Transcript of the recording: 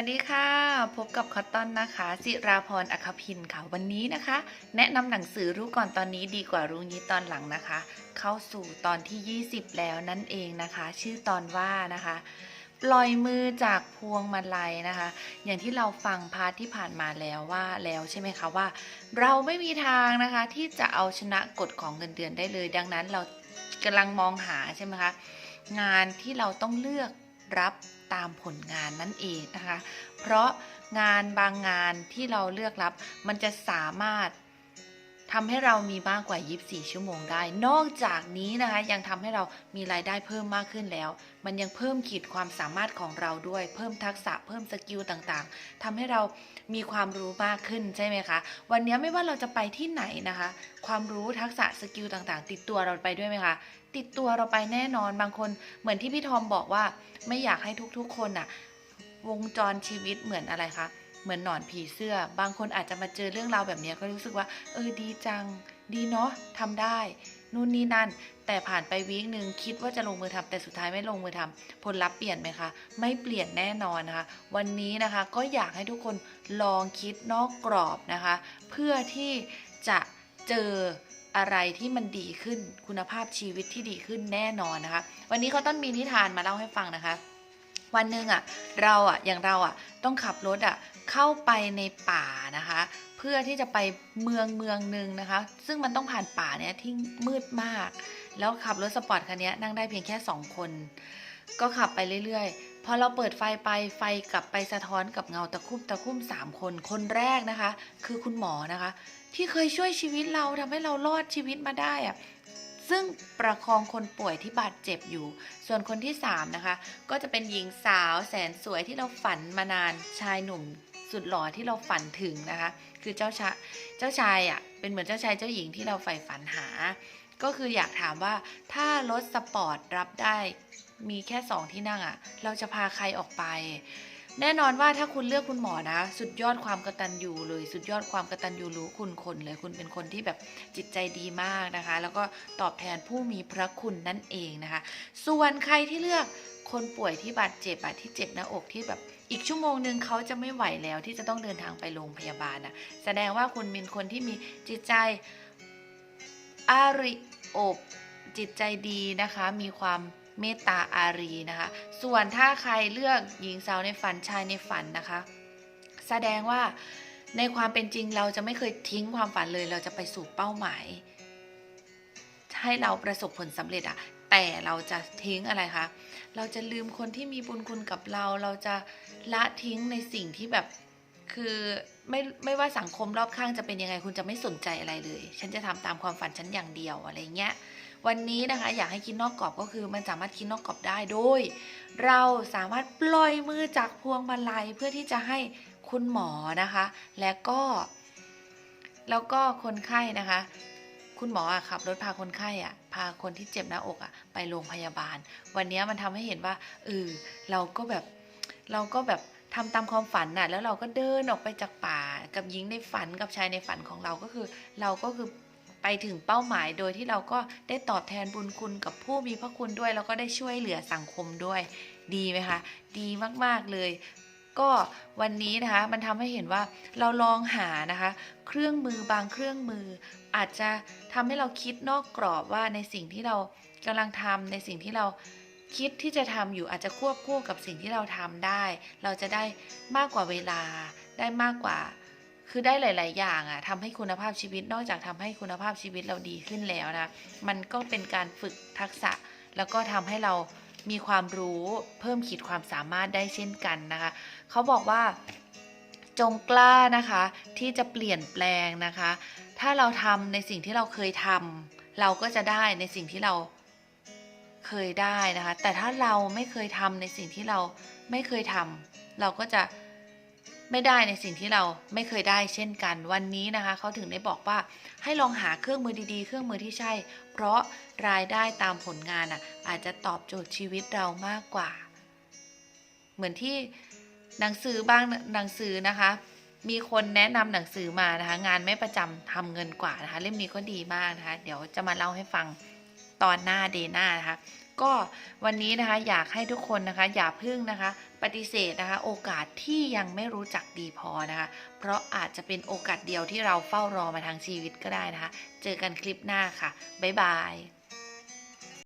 วัสดีค่ะ พบกับคอตตอนนะคะ จิราพรอัคพินค่ะ วันนี้นะคะ แนะนำหนังสือรู้ก่อนตอนนี้ดีกว่ารู้งี้ตอนหลังนะคะ เข้าสู่ตอนที่ 20 แล้วนั่นเองนะคะ ชื่อตอนว่านะคะ ปล่อยมือจากพวงมาลัยนะคะ อย่างที่เราฟังพาร์ทที่ผ่านมาแล้วว่าแล้วใช่ไหมคะว่า เราไม่มีทางนะคะ ที่จะเอาชนะกฎของเงินเดือนได้เลย ดังนั้นเรากำลังมองหาใช่ไหมคะงานที่เราต้องเลือก รับตามผลงานนั่นเองนะคะ เพราะงานบางงานที่เราเลือกรับมันจะสามารถ ทำให้เรามีมากกว่า 24 ชั่วโมงได้ นอกจากนี้นะคะยังทำให้เรามีรายได้เพิ่มมากขึ้นแล้ว มันยังเพิ่มขีดความสามารถของเราด้วย เพิ่มทักษะเพิ่มสกิลต่างๆทำให้เรามีความรู้มากขึ้นใช่ไหมคะ วันนี้ไม่ว่าเราจะไปที่ไหนนะคะ ความรู้ทักษะสกิลต่างๆ ติดตัวเราไปด้วยไหมคะติดตัวเราไปแน่นอนบางคนเหมือนที่พี่ทอมบอกว่า ไม่อยากให้ทุกๆ คนอะวงจรชีวิตเหมือนอะไรคะ เหมือนหนอนผีเสื้อ บางคนอาจจะมาเจอเรื่องราวแบบนี้ก็รู้สึกว่า เออดีจัง ดีเนาะทำได้ นู่นนี่นั่น แต่ผ่านไปวีคหนึ่งคิดว่าจะลงมือทำแต่สุดท้ายไม่ลงมือทำผลลัพธ์เปลี่ยนไหมคะ ไม่เปลี่ยนแน่นอนนะคะ วันนี้นะคะก็อยากให้ทุกคนลองคิดนอกกรอบนะคะ เพื่อที่จะเจออะไรที่มันดีขึ้นคุณภาพชีวิตที่ดีขึ้นแน่นอนนะคะ วันนี้เขาต้นมีนิทานมาเล่าให้ฟังนะคะ วันหนึ่งอะเราอะอย่างเราอะต้องขับรถอะเข้าไปในป่านะคะ เพื่อที่จะไปเมืองเมืองหนึ่งนะคะ ซึ่งมันต้องผ่านป่าเนี่ยที่มืดมาก แล้วขับรถสปอร์ตคันนี้นั่งได้เพียงแค่ 2 คน ก็ขับไปเรื่อยๆ พอเราเปิดไฟไปไฟกลับไปสะท้อนกับเงาตะคุ่มตะคุ่ม3 คน คนแรกนะคะ คือคุณหมอนะคะ ที่เคยช่วยชีวิตเราทำให้เรารอดชีวิตมาได้อะ ซึ่งประคองคนป่วยที่บาดเจ็บอยู่ ส่วนคนที่ 3 นะคะ ก็จะเป็นหญิงสาวแสนสวยที่เราฝันมานานชายหนุ่มสุดหล่อที่เราฝันถึงนะคะ คือเจ้าชายเจ้าชายอะเป็นเหมือนเจ้าชายเจ้าหญิงที่เราใฝ่ฝันหา ก็คืออยากถามว่าถ้ารถสปอร์ตรับได้มีแค่สองที่นั่งอะ เราจะพาใครออกไป แน่นอนว่าถ้าคุณเลือกคุณหมอนะ สุดยอดความกระตัญญูเลย สุดยอดความกระตัญญูรู้คุณคนเลย คุณเป็นคนที่แบบจิตใจดีมากนะคะ แล้วก็ตอบแทนผู้มีพระคุณนั่นเองนะคะ ส่วนใครที่เลือกคนป่วยที่บาดเจ็บอะที่เจ็บหน้าอกที่แบบอีกชั่วโมงหนึ่งเขาจะไม่ไหวแล้วที่จะต้องเดินทางไปโรงพยาบาลนะแสดงว่าคุณเป็นคนที่มีจิตใจอาริอบจิตใจดีนะคะ มีความ เมตตาอารีนะคะ ส่วนถ้าใครเลือกหญิงสาวในฝันชายในฝันนะคะ แสดงว่าในความเป็นจริงเราจะไม่เคยทิ้งความฝันเลย เราจะไปสู่เป้าหมาย ให้เราประสบผลสำเร็จอะแต่เราจะทิ้งอะไรคะ เราจะลืมคนที่มีบุญคุณกับเรา เราจะละทิ้งในสิ่งที่แบบคือไม่ไม่ว่าสังคมรอบข้างจะเป็นยังไงคุณจะไม่สนใจอะไรเลย ฉันจะทำตามความฝันฉันอย่างเดียวอะไรเงี้ย วันนี้นะคะอยากให้คิดนอกกรอบก็คือ มันสามารถคิดนอกกรอบได้โดย เราสามารถปล่อยมือจากพวงมาลัยเพื่อที่จะให้คุณหมอนะคะ และก็ แล้วก็คนไข้นะคะ คุณหมออะขับรถพาคนไข้อะพาคนที่เจ็บหน้าอกอะไปโรงพยาบาล วันนี้มันทำให้เห็นว่าเออเราก็แบบเราก็แบบทำตามความฝันน่ะแล้วเราก็เดินออกไปจากป่ากับหญิงในฝันกับชายในฝันของเราก็คือ เราก็คือ ไปถึงเป้าหมายโดยที่เราก็ได้ตอบแทนบุญคุณกับผู้มีพระคุณด้วย แล้วก็ได้ช่วยเหลือสังคมด้วย ดีไหมคะ ดีมากๆเลย ก็วันนี้นะคะมันทำให้เห็นว่าเราลองหานะคะ เครื่องมือบางเครื่องมือ อาจจะทำให้เราคิดนอกกรอบว่าในสิ่งที่เรากำลังทำในสิ่งที่เราคิดที่จะทำอยู่อาจจะควบคู่กับสิ่งที่เราทำได้ เราจะได้มากกว่าเวลาได้มากกว่า คือได้หลาย ๆ อย่างอะทำให้คุณภาพชีวิตนอกจากทำให้คุณภาพชีวิตเราดีขึ้นแล้วนะมันก็เป็นการฝึกทักษะ แล้วก็ทำให้เรามีความรู้เพิ่มขีดความสามารถได้เช่นกันนะคะเขาบอกว่าจงกล้านะคะที่จะเปลี่ยนแปลงนะคะ ถ้าเราทำในสิ่งที่เราเคยทำเราก็จะได้ในสิ่งที่เราเคยได้นะคะ แต่ถ้าเราไม่เคยทำในสิ่งที่เราไม่เคยทำเราก็จะ ไม่ได้ในสิ่งที่เราไม่เคยได้เช่นกันวันนี้นะคะเขาถึงได้บอกว่าให้ลองหาเครื่องมือดีๆ เครื่องมือที่ใช่ เพราะรายได้ตามผลงานอะอาจจะตอบโจทย์ชีวิตเรามากกว่า เหมือนที่หนังสือบางหนังสือนะคะ มีคนแนะนำหนังสือมานะคะ งานไม่ประจำทำเงินกว่านะคะ เล่มนี้ก็ดีมากนะคะ เดี๋ยวจะมาเล่าให้ฟังตอนหน้าเดย์หน้านะคะ ก็วันนี้นะคะอยากให้ทุกคนนะคะ อย่าพึ่งนะคะ ปฏิเสธนะคะ โอกาสที่ยังไม่รู้จักดีพอนะคะ เพราะอาจจะเป็นโอกาสเดียวที่เราเฝ้ารอมาทางชีวิตก็ได้นะคะ เจอกันคลิปหน้าค่ะ บ๊ายบาย